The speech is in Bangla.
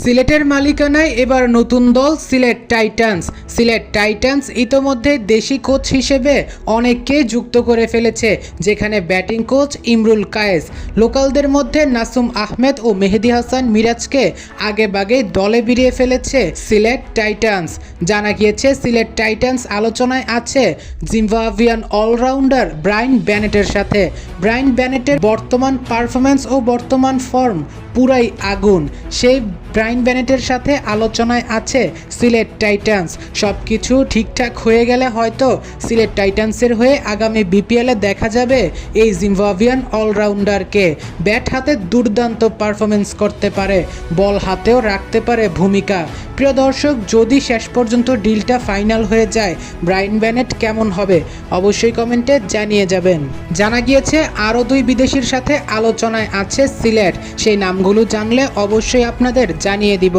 সিলেটের মালিকানায় এবার নতুন দল সিলেট টাইটান্স। সিলেট টাইটান্স ইতোমধ্যে দেশি কোচ হিসেবে অনেককে যুক্ত করে ফেলেছে, যেখানে ব্যাটিং কোচ ইমরুল কায়েস। লোকালদের মধ্যে নাসুম আহমেদ ও মেহেদি হাসান মিরাজকে আগেভাগে দলে বিরিয়ে ফেলেছে সিলেট টাইটান্স। জানা গিয়েছে, সিলেট টাইটান্স আলোচনায় আছে জিম্বাবিয়ান অলরাউন্ডার ব্রাইন ব্যানেটের সাথে। ব্রাইন ব্যানেটের বর্তমান পারফরম্যান্স ও বর্তমান ফর্ম পুরাই আগুন। সেই ব্রাইন ব্যানেটের সাথে আলোচনায় আছে সিলেট টাইটান্স। সব কিছু ঠিকঠাক হয়ে গেলে হয়তো সিলেট টাইটান্সের হয়ে আগামী বিপিএলে দেখা যাবে এই জিম্বাবিয়ান অলরাউন্ডারকে। ব্যাট হাতে দুর্দান্ত পারফরমেন্স করতে পারে, বল হাতেও রাখতে পারে ভূমিকা। প্রিয় দর্শক, যদি শেষ পর্যন্ত ডিলটা ফাইনাল হয়ে যায়, ব্রাইন ব্যানেট কেমন হবে? অবশ্যই কমেন্টে জানিয়ে যাবেন। জানা গিয়েছে, আরও দুই বিদেশির সাথে আলোচনায় আছে সিলেট। সেই নামগুলো জানলে অবশ্যই আপনাদের জানিয়ে দিব।